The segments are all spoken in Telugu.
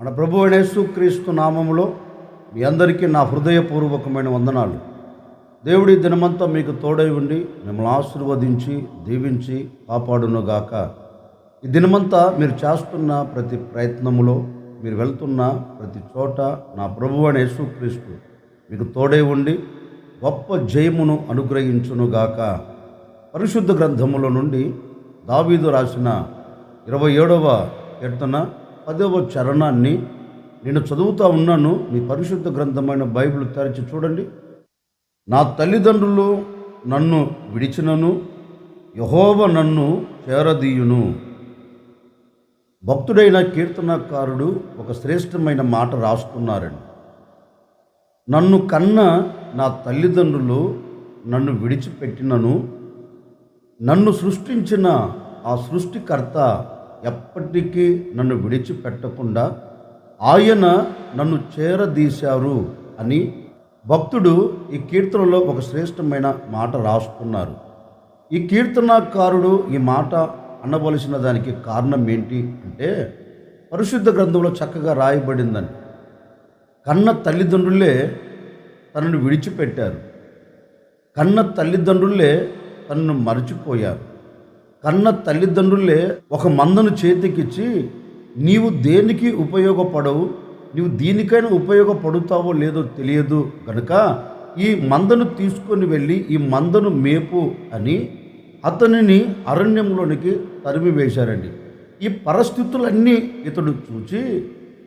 మన ప్రభు క్రీస్తు నామములో మీ అందరికీ నా హృదయపూర్వకమైన వందనాలు. దేవుడి దినమంతా మీకు తోడై ఉండి మిమ్మల్ని ఆశీర్వదించి దీవించి కాపాడునుగాక. ఈ దినమంతా మీరు చేస్తున్న ప్రతి ప్రయత్నములో మీరు వెళ్తున్న ప్రతి చోట నా ప్రభు అయిన యేసుక్రీస్తు మీకు తోడై ఉండి గొప్ప జయమును అనుగ్రహించునుగాక. పరిశుద్ధ గ్రంథముల నుండి దావీదు రాసిన ఇరవై ఏడవ కీర్తన పదవ చరణాన్ని నేను చదువుతూ ఉన్నాను. మీ పరిశుద్ధ గ్రంథమైన బైబిల్ తెరచి చూడండి. నా తల్లిదండ్రులు నన్ను విడిచినను యహోవ నన్ను చేరదీయును. భక్తుడైన కీర్తనకారుడు ఒక శ్రేష్టమైన మాట రాస్తున్నారండి. నన్ను కన్న నా తల్లిదండ్రులు నన్ను విడిచిపెట్టినను నన్ను సృష్టించిన ఆ సృష్టికర్త ఎప్పటికీ నన్ను విడిచిపెట్టకుండా ఆయన నన్ను చేరదీశారు అని భక్తుడు ఈ కీర్తనలో ఒక శ్రేష్టమైన మాట రాసుకున్నారు. ఈ కీర్తనకారుడు ఈ మాట అనవలసిన దానికి కారణం ఏంటి అంటే పరిశుద్ధ గ్రంథంలో చక్కగా రాయబడిందని. కన్న తల్లిదండ్రులే తనను విడిచిపెట్టారు. కన్న తల్లిదండ్రులే తనను మరచిపోయారు. కన్న తల్లిదండ్రులే ఒక మందను చేతికిచ్చి నీవు దేనికి ఉపయోగపడవు? నీవు దీనికైనా ఉపయోగపడుతావో లేదో తెలియదు కనుక ఈ మందను తీసుకొని వెళ్ళి ఈ మందను మేపు అని అతనిని అరణ్యంలోనికి తరిమి వేశారండి ఈ పరిస్థితులన్నీ ఇతడు చూచి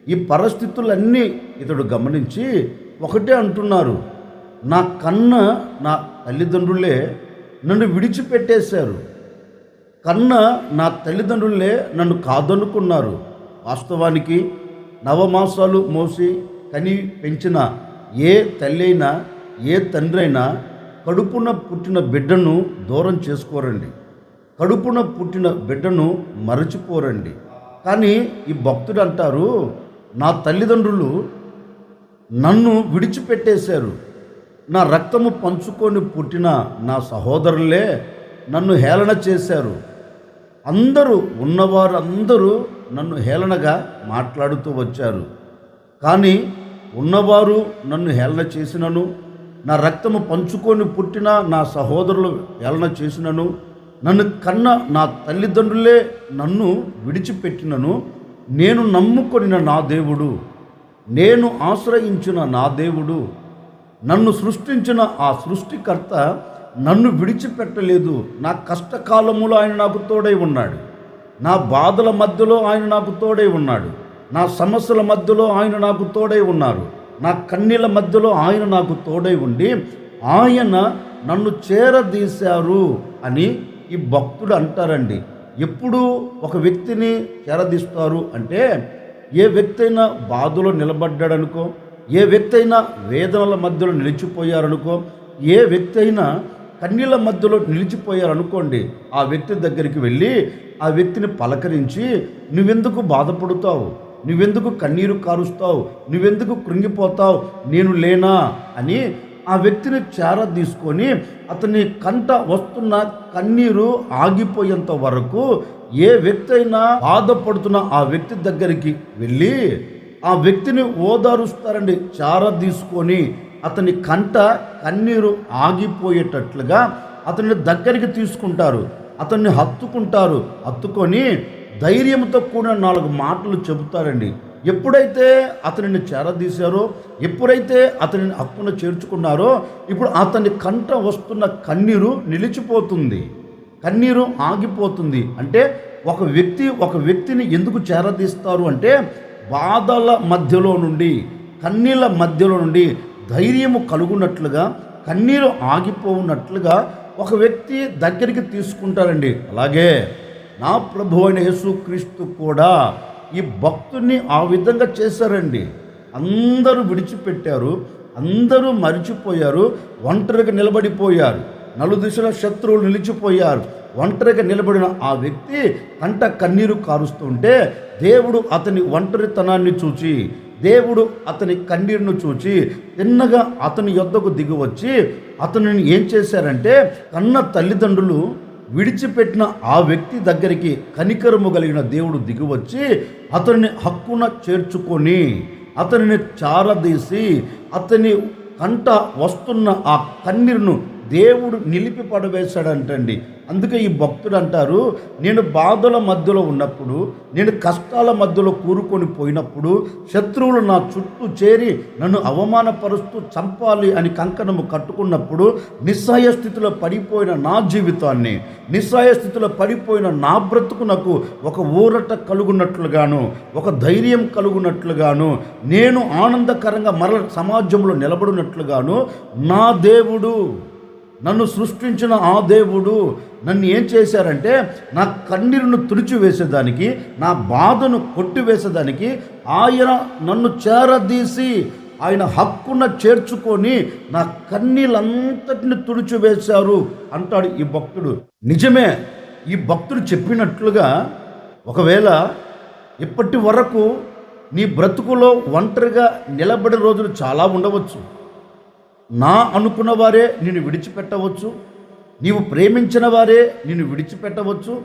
ఈ పరిస్థితులన్నీ ఇతడు గమనించి ఒకటే అంటున్నారు నా కన్న నా తల్లిదండ్రులే నన్ను విడిచిపెట్టేశారు. కన్న నా తల్లిదండ్రులే నన్ను కాదనుకున్నారు. వాస్తవానికి నవమాసాలు మోసి కని పెంచిన ఏ తల్లి అయినా ఏ తండ్రి అయినా కడుపున పుట్టిన బిడ్డను దూరం చేసుకోరండి. కడుపున పుట్టిన బిడ్డను మరచిపోరండి. కానీ ఈ భక్తుడు అంటారు నా తల్లిదండ్రులు నన్ను విడిచిపెట్టేశారు. నా రక్తము పంచుకొని పుట్టిన నా సహోదరులే నన్ను హేళన చేశారు. అందరూ ఉన్నవారు అందరూ నన్ను హేళనగా మాట్లాడుతూ వచ్చారు. కానీ ఉన్నవారు నన్ను హేళన చేసినను నా రక్తము పంచుకొని పుట్టిన నా సహోదరులు హేళన చేసినను నన్ను కన్న నా తల్లిదండ్రులే నన్ను విడిచిపెట్టినను నేను నమ్ముకొనిన నా దేవుడు నేను ఆశ్రయించిన నా దేవుడు నన్ను సృష్టించిన ఆ సృష్టికర్త నన్ను విడిచిపెట్టలేదు. నా కష్టకాలములో ఆయన నాకు తోడై ఉన్నాడు. నా బాధల మధ్యలో ఆయన నాకు తోడై ఉన్నాడు. నా సమస్యల మధ్యలో ఆయన నాకు తోడై ఉన్నారు. నా కన్నీల మధ్యలో ఆయన నాకు తోడై ఉండి ఆయన నన్ను చేరదీశారు అని ఈ భక్తుడు అంటారండి. ఎప్పుడు ఒక వ్యక్తిని చేరదీస్తారు అంటే ఏ వ్యక్తి అయినా బాధలో నిలబడ్డాడనుకో ఏ వ్యక్తి అయినా వేదనల మధ్యలో నిలిచిపోయారనుకో ఏ వ్యక్తి అయినా కన్నీళ్ళ మధ్యలో నిలిచిపోయారనుకోండి ఆ వ్యక్తి దగ్గరికి వెళ్ళి ఆ వ్యక్తిని పలకరించి నువ్వెందుకు బాధపడుతావు? నువ్వెందుకు కన్నీరు కారుస్తావు? నువ్వెందుకు కృంగిపోతావు? నేను లేనా? అని ఆ వ్యక్తిని చేర తీసుకొని అతని కంట వస్తున్న కన్నీరు ఆగిపోయేంత వరకు ఏ వ్యక్తి అయినా బాధపడుతున్న ఆ వ్యక్తి దగ్గరికి వెళ్ళి ఆ వ్యక్తిని ఓదారుస్తారండి చార తీసుకొని అతని కంట కన్నీరు ఆగిపోయేటట్లుగా అతన్ని దగ్గరికి తీసుకుంటారు. అతన్ని హత్తుకుంటారు. హత్తుకొని ధైర్యంతో కూడిన నాలుగు మాటలు చెబుతారండి. ఎప్పుడైతే అతనిని చేరదీశారో ఎప్పుడైతే అతనిని హక్కున చేర్చుకున్నారో ఇప్పుడు అతని కంట వస్తున్న కన్నీరు నిలిచిపోతుంది. కన్నీరు ఆగిపోతుంది. అంటే ఒక వ్యక్తి ఒక వ్యక్తిని ఎందుకు చేరదీస్తారు అంటే బాధల మధ్యలో నుండి కన్నీళ్ళ మధ్యలో నుండి ధైర్యము కలుగునట్లుగా కన్నీరు ఆగిపోవున్నట్లుగా ఒక వ్యక్తి దగ్గరికి తీసుకుంటారండి అలాగే నా ప్రభు అయిన యేసుక్రీస్తు కూడా ఈ భక్తుని ఆ విధంగా చేశారండి. అందరూ విడిచిపెట్టారు అందరూ మరిచిపోయారు ఒంటరిగా నిలబడిపోయారు. నలుదిశల శత్రువులు నిలిచిపోయారు. ఒంటరిగా నిలబడిన ఆ వ్యక్తి కంట కన్నీరు కారుస్తుంటే దేవుడు అతని ఒంటరితనాన్ని చూచి దేవుడు అతని కన్నీరును చూచి తిన్నగా అతని యొద్దకు దిగి వచ్చి అతనిని ఏం చేశారంటే కన్న తల్లిదండ్రులు విడిచిపెట్టిన ఆ వ్యక్తి దగ్గరికి కనికరము కలిగిన దేవుడు దిగివచ్చి అతనిని హక్కున చేర్చుకొని అతనిని చారదీసి అతని కంట వస్తున్న ఆ కన్నీరును దేవుడు నిలిపి పడవేశాడంటండి. అందుకే ఈ భక్తుడు అంటారు నేను బాధల మధ్యలో ఉన్నప్పుడు నేను కష్టాల మధ్యలో కూరుకొని పోయినప్పుడు శత్రువులు నా చుట్టూ చేరి నన్ను అవమానపరుస్తూ చంపాలి అని కంకణము కట్టుకున్నప్పుడు నిస్సహాయ స్థితిలో పడిపోయిన నా జీవితాన్ని నిస్సాయ స్థితిలో పడిపోయిన నా బ్రతుకునకు ఒక ఊరట కలుగున్నట్లుగాను ఒక ధైర్యం కలుగున్నట్లుగాను నేను ఆనందకరంగా మరల సమాజంలో నిలబడినట్లుగాను నా దేవుడు నన్ను సృష్టించిన ఆ దేవుడు నన్ను ఏం చేశారంటే నా కన్నీరును తుడిచివేసేదానికి నా బాధను కొట్టివేసేదానికి ఆయన నన్ను చేరదీసి ఆయన హక్కున చేర్చుకొని నా కన్నీళ్ళంతటిని తుడిచివేశారు అంటాడు ఈ భక్తుడు. నిజమే ఈ భక్తుడు చెప్పినట్లుగా ఒకవేళ ఇప్పటి వరకు నీ బ్రతుకులో ఒంటరిగా నిలబడే రోజులు చాలా ఉండవచ్చు. నా అనుకున్న వారే నేను విడిచిపెట్టవచ్చు. నీవు ప్రేమించిన వారే నిన్ను విడిచిపెట్టవచ్చు.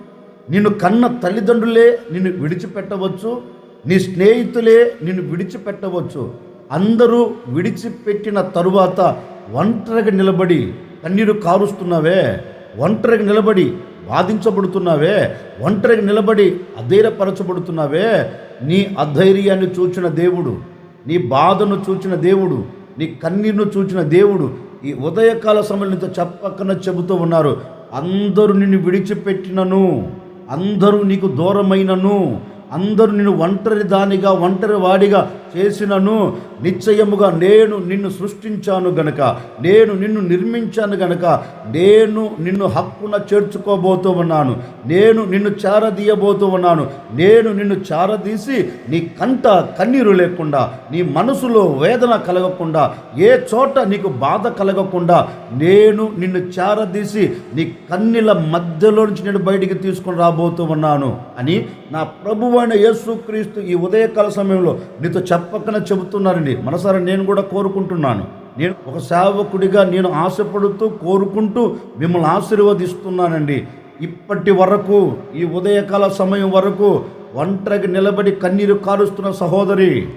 నిన్ను కన్న తల్లిదండ్రులే నిన్ను విడిచిపెట్టవచ్చు. నీ స్నేహితులే నిన్ను విడిచిపెట్టవచ్చు. అందరూ విడిచిపెట్టిన తరువాత ఒంటరిగా నిలబడి కన్నీరు కారుస్తున్నావే ఒంటరిగా నిలబడి బాధించబడుతున్నావే ఒంటరిగా నిలబడి అధైర్యపరచబడుతున్నావే. నీ అధైర్యాన్ని చూచిన దేవుడు నీ బాధను చూచిన దేవుడు నీ కన్నీరును చూచిన దేవుడు ఈ ఉదయకాల సమయంలో నీతో చెప్పకన చెబుతూ ఉన్నారు. అందరూ నిన్ను విడిచిపెట్టినను. అందరూ నీకు దూరమైనను. అందరూ నిన్ను ఒంటరి దానిగా ఒంటరి వాడిగా చేసినను నిశ్చయముగా నేను నిన్ను సృష్టించాను గనక నేను నిన్ను నిర్మించాను గనక నేను నిన్ను హక్కున చేర్చుకోబోతూ ఉన్నాను నేను నిన్ను చారదీయబోతూ ఉన్నాను నేను నిన్ను చారదీసి నీ కంట కన్నీరు లేకుండా నీ మనసులో వేదన కలగకుండా ఏ చోట నీకు బాధ కలగకుండా నేను నిన్ను చారదీసి నీ కన్నీల మధ్యలో నుంచి నేను బయటికి తీసుకొని రాబోతూ ఉన్నాను అని నా ప్రభువైన యేసుక్రీస్తు ఈ ఉదయకాల సమయంలో నీతో చెప్పకన చెబుతున్నారండి. మనసారా నేను కూడా కోరుకుంటున్నాను. నేను ఒక సేవకుడిగా నేను ఆశపడుతూ కోరుకుంటూ మిమ్మల్ని ఆశీర్వదిస్తున్నానండి. ఇప్పటి వరకు ఈ ఉదయకాల సమయం వరకు ఒంటరికి నిలబడి కన్నీరు కారుస్తున్న సహోదరి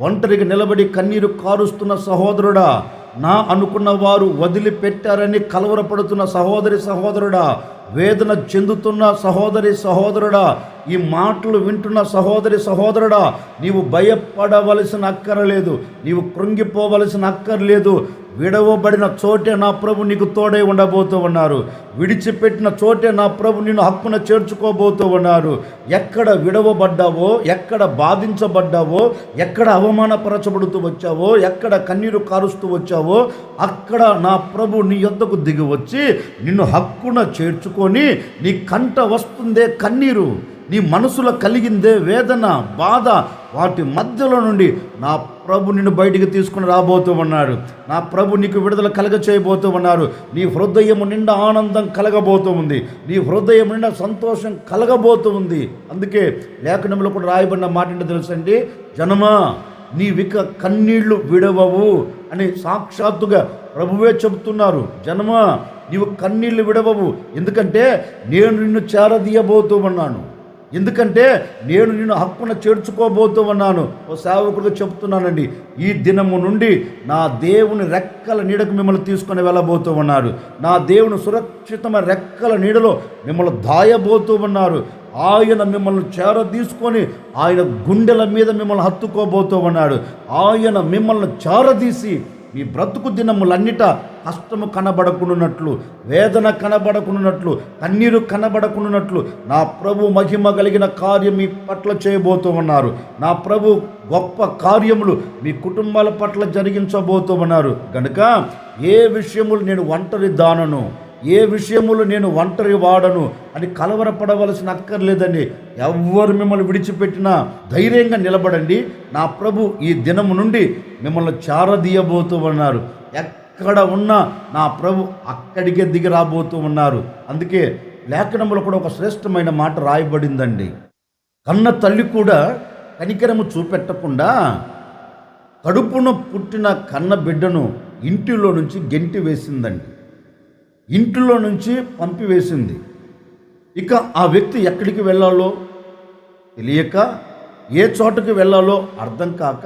ఒంటరికి నిలబడి కన్నీరు కారుస్తున్న సహోదరుడా నా అనుకున్న వారు వదిలిపెట్టారని కలవరపడుతున్న సహోదరి సహోదరుడా వేదన చెందుతున్న సహోదరి సహోదరుడా ఈ మాటలు వింటున్న సహోదరి సహోదరుడా నీవు భయపడవలసిన అక్కరలేదు నీవు కృంగిపోవలసిన అక్కర్లేదు. విడవబడిన చోటే నా ప్రభు నీకు తోడై ఉండబోతూ ఉన్నారు. విడిచిపెట్టిన చోటే నా ప్రభు నిన్ను హక్కున చేర్చుకోబోతూ ఉన్నారు. ఎక్కడ విడవబడ్డావో ఎక్కడ బాధించబడ్డావో ఎక్కడ అవమానపరచబడుతూ వచ్చావో ఎక్కడ కన్నీరు కారుస్తూ వచ్చావో అక్కడ నా ప్రభు నీ యొద్దకు దిగి వచ్చి నిన్ను హక్కున చేర్చుకొని నీ కంట వస్తుందే కన్నీరు. నీ మనసులో కలిగిందే వేదన బాధ వాటి మధ్యలో నుండి నా ప్రభు నిన్ను బయటికి తీసుకుని రాబోతూ ఉన్నాడు. నా ప్రభు నీకు విడుదల కలగ చేయబోతూ ఉన్నారు. నీ హృదయం నిండా ఆనందం కలగబోతూ ఉంది. నీ హృదయం నిండా సంతోషం కలగబోతూ ఉంది. అందుకే లేఖనంలో కూడా రాయబడిన మాట ఏంటో తెలుసండి? జనమా నీవిక కన్నీళ్ళు విడవవు అని సాక్షాత్తుగా ప్రభువే చెబుతున్నారు. జనమా నీవు కన్నీళ్ళు విడవవు. ఎందుకంటే నేను నిన్ను చేరదీయబోతూ ఉన్నాను. ఎందుకంటే నేను నిన్ను హక్కున చేర్చుకోబోతూ ఉన్నాను ఓ సేవకుడిగా చెప్తున్నానండి ఈ దినము నుండి నా దేవుని రెక్కల నీడకు మిమ్మల్ని తీసుకొని వెళ్ళబోతూ ఉన్నారు నా దేవుని సురక్షితమైన రెక్కల నీడలో మిమ్మల్ని దాయబోతూ ఉన్నారు ఆయన మిమ్మల్ని చేర తీసుకొని ఆయన గుండెల మీద మిమ్మల్ని హత్తుకోబోతూ ఉన్నాడు ఆయన మిమ్మల్ని చేరదీసి మీ బ్రతుకు దినములన్నిట కష్టము కనబడకున్నట్లు వేదన కనబడకునున్నట్లు కన్నీరు కనబడకునున్నట్లు నా ప్రభు మహిమ కలిగిన కార్యం మీ పట్ల చేయబోతూ ఉన్నారు నా ప్రభు గొప్ప కార్యములు మీ కుటుంబాల పట్ల జరిగించబోతూ ఉన్నారు గనుక ఏ విషయములు నేను ఒంటరి దానను ఏ విషయములు నేను ఒంటరి వాడను అని కలవరపడవలసిన అక్కర్లేదండి. ఎవ్వరు మిమ్మల్ని విడిచిపెట్టినా ధైర్యంగా నిలబడండి. నా ప్రభు ఈ దినము నుండి మిమ్మల్ని చారదీయబోతూ ఉన్నారు. ఎక్కడ ఉన్నా నా ప్రభు అక్కడికే దిగి రాబోతూ ఉన్నారు. అందుకే లేఖనంలో కూడా ఒక శ్రేష్టమైన మాట రాయబడిందండి. కన్న తల్లి కూడా కనికరము చూపెట్టకుండా కడుపున పుట్టిన కన్న బిడ్డను ఇంటిలో నుంచి గెంటి వేసిందండి. ఇంటిలో నుంచి పంపివేసింది. ఇక ఆ వ్యక్తి ఎక్కడికి వెళ్ళాలో తెలియక ఏ చోటకి వెళ్ళాలో అర్థం కాక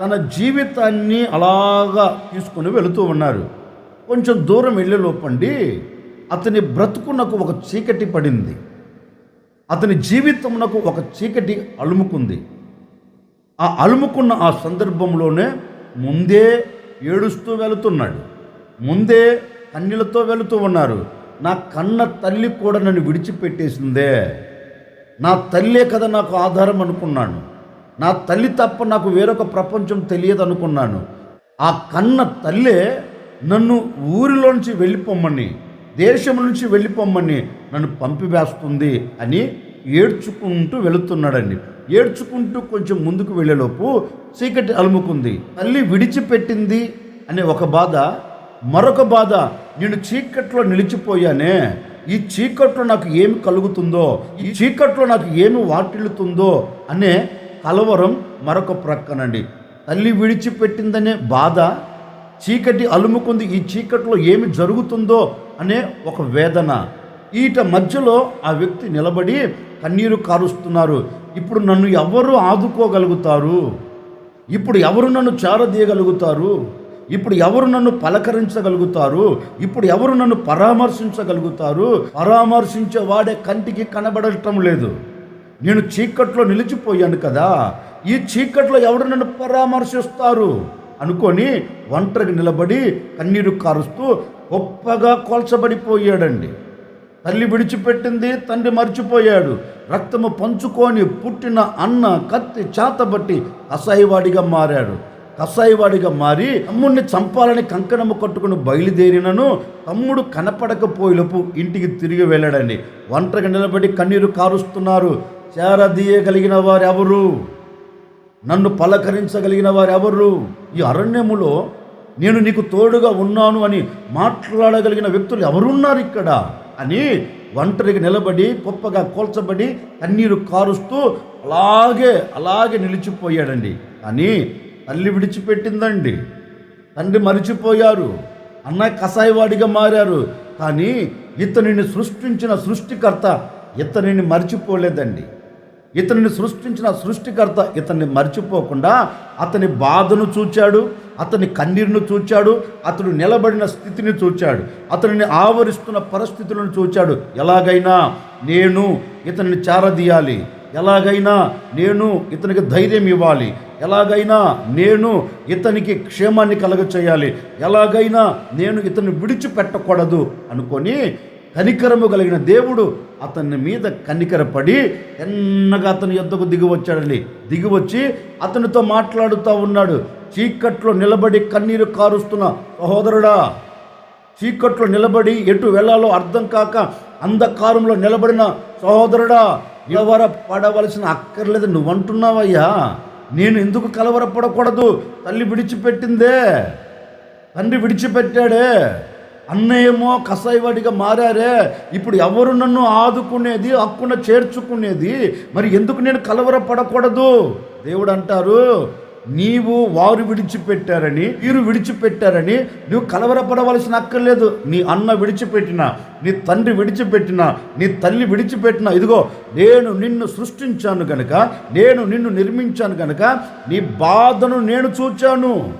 తన జీవితాన్ని అలాగా తీసుకొని వెళుతూ ఉన్నారు. కొంచెం దూరం వెళ్ళే లోపండి అతని బ్రతుకునకు ఒక చీకటి పడింది. అతని జీవితమునకు ఒక చీకటి అలుముకుంది. ఆ అలుముకున్న ఆ సందర్భంలోనే ముందే ఏడుస్తూ వెళుతున్నాడు. ముందే కన్నీళ్ళతో వెళుతూ ఉన్నారు. నా కన్న తల్లి కూడా నన్ను విడిచిపెట్టేసిందే. నా తల్లే కదా నాకు ఆధారం అనుకున్నాను. నా తల్లి తప్ప నాకు వేరొక ప్రపంచం తెలియదు అనుకున్నాను ఆ కన్న తల్లే నన్ను ఊరిలోంచి వెళ్ళిపోమ్మని దేశం నుంచి వెళ్ళిపోమ్మని నన్ను పంపివేస్తుంది అని ఏడ్చుకుంటూ వెళుతున్నాడండి. ఏడ్చుకుంటూ కొంచెం ముందుకు వెళ్ళేలోపు చీకటి అలుముకుంది. తల్లి విడిచిపెట్టింది అనే ఒక బాధ మరొక బాధ నేను చీకట్లో నిలిచిపోయానే. ఈ చీకట్లో నాకు ఏమి కలుగుతుందో ఈ చీకట్లో నాకు ఏమి వాటిల్లుతుందో అనే కలవరం మరొక ప్రక్కనండి. తల్లి విడిచిపెట్టిందనే బాధ చీకటి అలుముకుంది ఈ చీకట్లో ఏమి జరుగుతుందో అనే ఒక వేదన. ఈట మధ్యలో ఆ వ్యక్తి నిలబడి కన్నీరు కారుస్తున్నారు. ఇప్పుడు నన్ను ఎవరు ఆదుకోగలుగుతారు? ఇప్పుడు ఎవరు నన్ను చేరదీయగలుగుతారు? ఇప్పుడు ఎవరు నన్ను పలకరించగలుగుతారు? ఇప్పుడు ఎవరు నన్ను పరామర్శించగలుగుతారు? పరామర్శించే వాడే కంటికి కనబడటం లేదు. నేను చీకట్లో నిలిచిపోయాను కదా. ఈ చీకట్లో ఎవరు నన్ను పరామర్శిస్తారు? అనుకొని ఒంటరికి నిలబడి కన్నీరు కారుస్తూ గొప్పగా కోల్చబడిపోయాడండి. తల్లి విడిచిపెట్టింది తండ్రి మర్చిపోయాడు. రక్తము పంచుకొని పుట్టిన అన్న కత్తి చేతబట్టి అసహ్యవాడిగా మారాడు. కసాయివాడిగా మారి తమ్ముడిని చంపాలని కంకణము కట్టుకుని బయలుదేరినను తమ్ముడు కనపడకపోయినపు ఇంటికి తిరిగి వెళ్ళాడండి. ఒంటరిగా నిలబడి కన్నీరు కారుస్తున్నారు. చేరదీయగలిగిన వారు ఎవరు నన్ను పలకరించగలిగిన వారు ఎవరు ఈ అరణ్యములో నేను నీకు తోడుగా ఉన్నాను అని మాట్లాడగలిగిన వ్యక్తులు ఎవరున్నారు ఇక్కడ? అని ఒంటరికి నిలబడి గొప్పగా కోల్చబడి కన్నీరు కారుస్తూ అలాగే అలాగే నిలిచిపోయాడండి. కానీ తల్లి విడిచిపెట్టిందండి. తండ్రి మరిచిపోయారు. అన్న కసాయివాడిగా మారారు. కానీ ఇతనిని సృష్టించిన సృష్టికర్త ఇతనిని మర్చిపోలేదండి. ఇతనిని సృష్టించిన సృష్టికర్త ఇతన్ని మర్చిపోకుండా అతని బాధను చూచాడు అతని కన్నీరును చూచాడు అతడు నిలబడిన స్థితిని చూచాడు అతనిని ఆవరిస్తున్న పరిస్థితులను చూచాడు. ఎలాగైనా నేను ఇతనిని చారదీయాలి. ఎలాగైనా నేను ఇతనికి ధైర్యం ఇవ్వాలి. ఎలాగైనా నేను ఇతనికి క్షేమాన్ని కలగచేయాలి. ఎలాగైనా నేను ఇతను విడిచిపెట్టకూడదు అనుకొని కనికరము కలిగిన దేవుడు అతని మీద కనికరపడి ఎన్నగా అతని యుద్ధకు దిగి వచ్చాడండి. దిగి వచ్చి అతనితో మాట్లాడుతూ ఉన్నాడు. చీకట్లో నిలబడి కన్నీరు కారుస్తున్న సహోదరుడా చీకట్లో నిలబడి ఎటు వెళ్ళాలో అర్థం కాక అంధకారంలో నిలబడిన సహోదరుడా ఎవర పడవలసిన అక్కర్లేదు నువ్వు అంటున్నావయ్యా నేను ఎందుకు కలవరపడకూడదు? తల్లి విడిచిపెట్టిందే. తండ్రి విడిచిపెట్టాడే. అన్నయ్యమో కసాయివాడిగా మారారే. ఇప్పుడు ఎవరు నన్ను ఆదుకునేది హక్కున చేర్చుకునేది? మరి ఎందుకు నేను కలవరపడకూడదు? దేవుడు అంటారు నీవు వారు విడిచిపెట్టారని వీరు విడిచిపెట్టారని నువ్వు కలవరపడవలసిన అక్కర్లేదు. నీ అన్న విడిచిపెట్టిన నీ తండ్రి విడిచిపెట్టిన నీ తల్లి విడిచిపెట్టిన ఇదిగో నేను నిన్ను సృష్టించాను గనక నేను నిన్ను నిర్మించాను గనక నీ బాధను నేను చూచాను.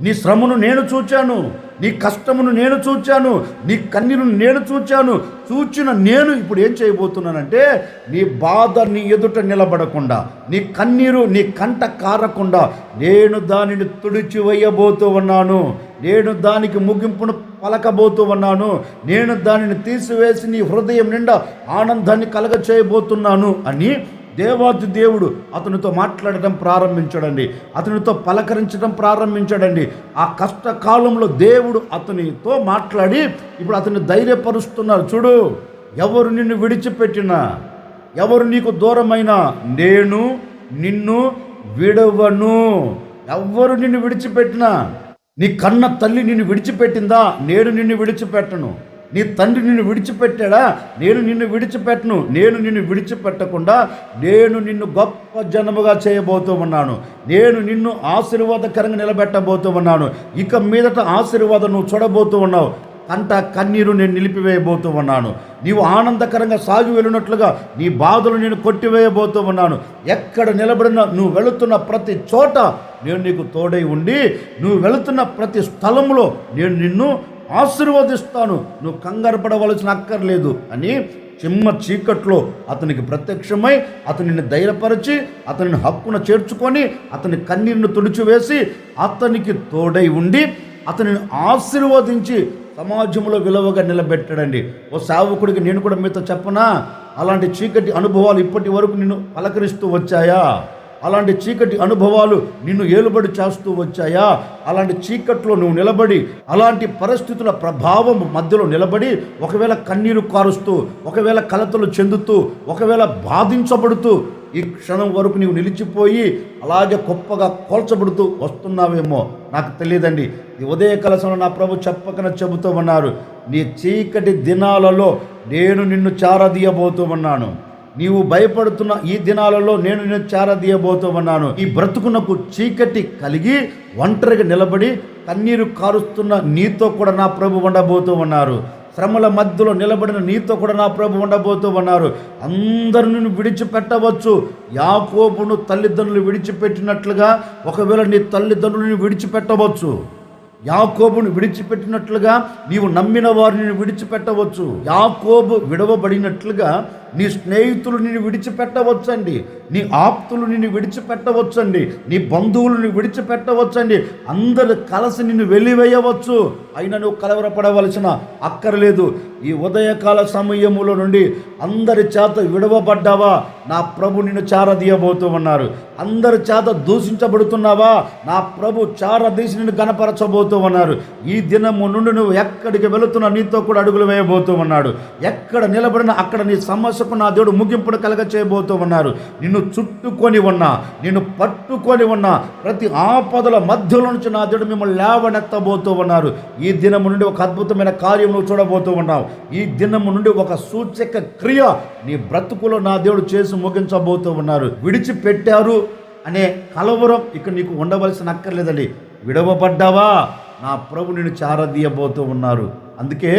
నీ శ్రమను నేను చూచాను. నీ కష్టమును నేను చూచాను. నీ కన్నీరును నేను చూచాను. చూచిన నేను ఇప్పుడు ఏం చేయబోతున్నానంటే నీ బాధ నీ ఎదుట నిలబడకుండా నీ కన్నీరు నీ కంట కారకుండా నేను దానిని తుడిచి వేయబోతూ ఉన్నాను. నేను దానికి ముగింపును పలకబోతూ ఉన్నాను. నేను దానిని తీసివేసి నీ హృదయం నిండా ఆనందాన్ని కలగ చేయబోతున్నాను అని దేవాది దేవుడు అతనితో మాట్లాడటం ప్రారంభించాడండి. అతనితో పలకరించడం ప్రారంభించాడండి. ఆ కష్టకాలంలో దేవుడు అతనితో మాట్లాడి ఇప్పుడు అతన్ని ధైర్యపరుస్తున్నారు. చూడు ఎవరు నిన్ను విడిచిపెట్టినా ఎవరు నీకు దూరమైనా నేను నిన్ను విడవను. ఎవరు నిన్ను విడిచిపెట్టినా నీ కన్న తల్లి నిన్ను విడిచిపెట్టిందా? నేను నిన్ను విడిచిపెట్టను. నీ తండ్రి నిన్ను విడిచిపెట్టాడా? నేను నిన్ను విడిచిపెట్టను. నేను నిన్ను విడిచిపెట్టకుండా నేను నిన్ను గొప్ప జనముగా చేయబోతూ ఉన్నాను. నేను నిన్ను ఆశీర్వాదకరంగా నిలబెట్టబోతూ ఉన్నాను. ఇక మీదట ఆశీర్వాదం నువ్వు చూడబోతూ ఉన్నావు. అంట కన్నీరు నేను నిలిపివేయబోతూ ఉన్నాను. నీవు ఆనందకరంగా సాగి వెళ్ళినట్లుగా నీ బాధలు నేను కొట్టివేయబోతూ ఉన్నాను. ఎక్కడ నిలబడిన నువ్వు వెళుతున్న ప్రతి చోట నేను నీకు తోడై ఉండి నువ్వు వెళుతున్న ప్రతి స్థలంలో నేను నిన్ను ఆశీర్వదిస్తాను. నువ్వు కంగారు పడవలసిన అక్కర్లేదు అని చిమ్మ చీకట్లో అతనికి ప్రత్యక్షమై అతనిని ధైర్యపరిచి అతనిని హక్కున చేర్చుకొని అతని కన్నీరును తుడిచివేసి అతనికి తోడై ఉండి అతనిని ఆశీర్వదించి సమాజంలో విలువగా నిలబెట్టాడండి. ఓ సేవకుడికి నేను కూడా మీతో చెప్పనా? అలాంటి చీకటి అనుభవాలు ఇప్పటి వరకు నిన్ను పలకరిస్తూ వచ్చాయా? అలాంటి చీకటి అనుభవాలు నిన్ను ఏలుబడి చేస్తూ వచ్చాయా? అలాంటి చీకట్లో నువ్వు నిలబడి అలాంటి పరిస్థితుల ప్రభావం మధ్యలో నిలబడి ఒకవేళ కన్నీరు కారుస్తూ ఒకవేళ కలతలు చెందుతూ ఒకవేళ బాధించబడుతూ ఈ క్షణం వరకు నీవు నిలిచిపోయి అలాగే గొప్పగా కోల్చబడుతూ వస్తున్నావేమో నాకు తెలియదండి. ఈ ఉదయ కలసంలో నా ప్రభు చెప్పకన చెబుతూ ఉన్నారు నీ చీకటి దినాలలో నేను నిన్ను చారదీయబోతూ ఉన్నాను. నీవు భయపడుతున్న ఈ దినాలలో నేను నేను చారదీయబోతూ ఉన్నాను ఈ బ్రతుకునకు చీకటి కలిగి ఒంటరిగా నిలబడి కన్నీరు కారుస్తున్న నీతో కూడా నా ప్రభు ఉండబోతూ ఉన్నారు శ్రమల మధ్యలో నిలబడిన నీతో కూడా నా ప్రభు ఉండబోతూ ఉన్నారు అందరు నిన్ను విడిచిపెట్టవచ్చు. యాకోబును తల్లిదండ్రులు విడిచిపెట్టినట్లుగా ఒకవేళ నీ తల్లిదండ్రులను విడిచిపెట్టవచ్చు. యాకోబును విడిచిపెట్టినట్లుగా నీవు నమ్మిన వారిని విడిచిపెట్టవచ్చు. యాకోబు విడవబడినట్లుగా నీ స్నేహితులు నిన్ను విడిచిపెట్టవచ్చండి. నీ ఆప్తులు నిన్ను విడిచిపెట్టవచ్చండి. నీ బంధువులను విడిచిపెట్టవచ్చండి. అందరు కలిసి నిన్ను వెలివేయవచ్చు. అయినా నువ్వు కలవరపడవలసిన అక్కర్లేదు. ఈ ఉదయకాల సమయములో నుండి అందరి చేత విడవబడ్డావా? నా ప్రభు నిన్ను చారదీయబోతూ ఉన్నారు. అందరి చేత దూషించబడుతున్నావా? నా ప్రభు చారదీసి నిన్ను గణపరచబోతూ ఉన్నారు. ఈ దినము నుండి నువ్వు ఎక్కడికి వెళుతున్నా నీతో కూడా అడుగులు వేయబోతూ ఉన్నాడు. ఎక్కడ నిలబడిన అక్కడ నీ సమస్య సమస్యకు నా దేవుడు ముగింపును కలగ చేయబోతూ ఉన్నారు. నిన్ను చుట్టుకొని ఉన్నా నిన్ను పట్టుకొని ఉన్నా ప్రతి ఆపదల మధ్యలో నుంచి నా దేవుడు మిమ్మల్ని లేవనెత్తబోతూ ఉన్నారు. ఈ దినము నుండి ఒక అద్భుతమైన కార్యం నువ్వు చూడబోతూ ఉన్నావు. ఈ దినము నుండి ఒక సూచక క్రియ నీ బ్రతుకులో నా దేవుడు చేసి ముగించబోతూ ఉన్నారు. విడిచిపెట్టారు అనే కలవరం ఇక్కడ నీకు ఉండవలసిన అక్కర్లేదండి. విడవబడ్డావా? నా ప్రభు నేను చారదీయబోతూ ఉన్నారు. అందుకే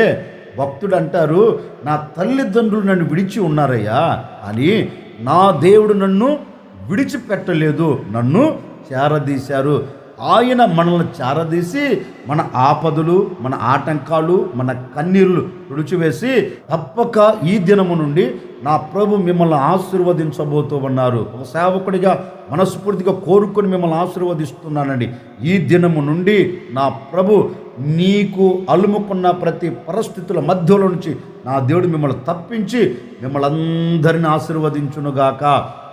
భక్తుడు అంటారు నా తల్లిదండ్రులు నన్ను విడిచి ఉన్నారయ్యా అని నా దేవుడు నన్ను విడిచిపెట్టలేదు నన్ను చేరదీశారు. ఆయన మనల్ని చేరదీసి మన ఆపదలు మన ఆటంకాలు మన కన్నీళ్ళు తుడిచివేసి తప్పక ఈ దినము నుండి నా ప్రభు మిమ్మల్ని ఆశీర్వదించబోతూ ఉన్నారు. ఒక సేవకుడిగా మనస్ఫూర్తిగా కోరుకొని మిమ్మల్ని ఆశీర్వదిస్తున్నానండి. ఈ దినము నుండి నా ప్రభు నీకు అలుముకున్న ప్రతి పరిస్థితుల మధ్యలో నుంచి నా దేవుడు మిమ్మల్ని తప్పించి మిమ్మల్ని అందరిని ఆశీర్వదించునుగాక.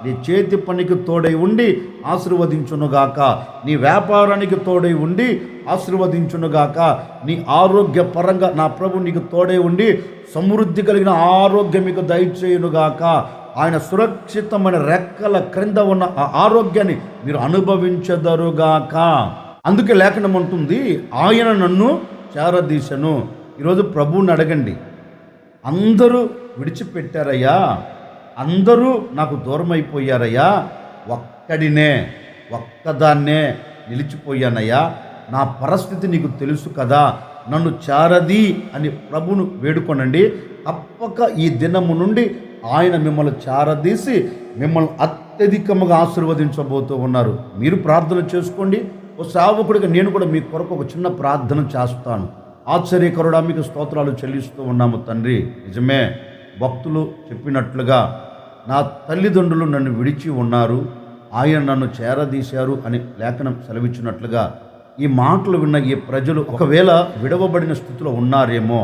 నీ చేతి పనికి తోడై ఉండి ఆశీర్వదించునుగాక. నీ వ్యాపారానికి తోడై ఉండి ఆశీర్వదించునుగాక. నీ ఆరోగ్యపరంగా నా ప్రభు నీకు తోడై ఉండి సమృద్ధి కలిగిన ఆరోగ్యం మీకు దయచేయునుగాక. ఆయన సురక్షితమైన రెక్కల క్రింద ఉన్న ఆ ఆరోగ్యాన్ని మీరు అనుభవించదరుగాక. అందుకే లేఖనం ఉంటుంది ఆయన నన్ను చేరదీశను. ఈరోజు ప్రభువుని అడగండి అందరూ విడిచిపెట్టారయ్యా? అందరూ నాకు దూరం అయిపోయారయ్యా ఒక్కడినే ఒక్కదాన్నే నిలిచిపోయానయ్యా? నా పరిస్థితి నీకు తెలుసు కదా నన్ను చారది అని ప్రభును వేడుకొనండి. తప్పక ఈ దినము నుండి ఆయన మిమ్మల్ని చారదీసి మిమ్మల్ని అత్యధికముగా ఆశీర్వదించబోతూ ఉన్నారు. మీరు ప్రార్థన చేసుకోండి. ఓ సేవకుడిగా నేను కూడా మీ కొరకు ఒక చిన్న ప్రార్థన చేస్తాను. ఆశ్చర్యకరుడా మీకు స్తోత్రాలు చెల్లిస్తూ ఉన్నాము తండ్రి. నిజమే భక్తులు చెప్పినట్లుగా నా తల్లిదండ్రులు నన్ను విడిచి ఉన్నారు. ఆయన నన్ను చేరదీశారు అని లేఖనం సెలవిచ్చినట్లుగా ఈ మాటలు విన్న ఈ ప్రజలు ఒకవేళ విడవబడిన స్థితిలో ఉన్నారేమో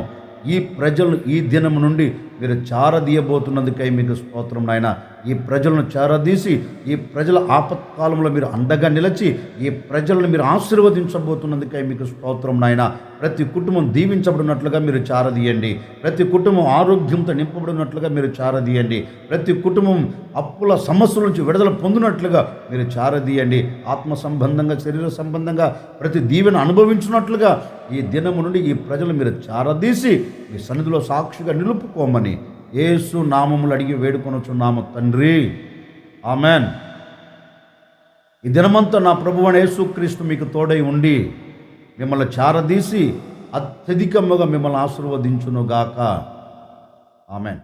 ఈ ప్రజలను ఈ దినం నుండి మీరు చారదీయబోతున్నందుకై మీకు స్తోత్రం నాయన. ఈ ప్రజలను చారదీసి ఈ ప్రజల ఆపత్కాలంలో మీరు అండగా నిలిచి ఈ ప్రజలను మీరు ఆశీర్వదించబోతున్నందుకే మీకు స్తోత్రం నాయన. ప్రతి కుటుంబం దీవించబడినట్లుగా మీరు చారదీయండి. ప్రతి కుటుంబం ఆరోగ్యంతో నింపబడినట్లుగా మీరు చారదీయండి. ప్రతి కుటుంబం అప్పుల సమస్యల నుంచి విడుదల పొందినట్లుగా మీరు చారదీయండి. ఆత్మ సంబంధంగా శరీర సంబంధంగా ప్రతి దీవెన అనుభవించినట్లుగా ఈ దినము నుండి ఈ ప్రజలు మీరు చారదీసి మీ సన్నిధిలో సాక్షిగా నిలుపుకోమని ఏసు నామములు అడిగి వేడుకొనొచ్చున్నాము తండ్రి. ఆమెన్. ఈ దినమంతా నా ప్రభు అని యేసుక్రీస్తు మీకు తోడై ఉండి మిమ్మల్ని చారదీసి అత్యధికముగా మిమ్మల్ని ఆశీర్వదించునుగాక. ఆమెన్.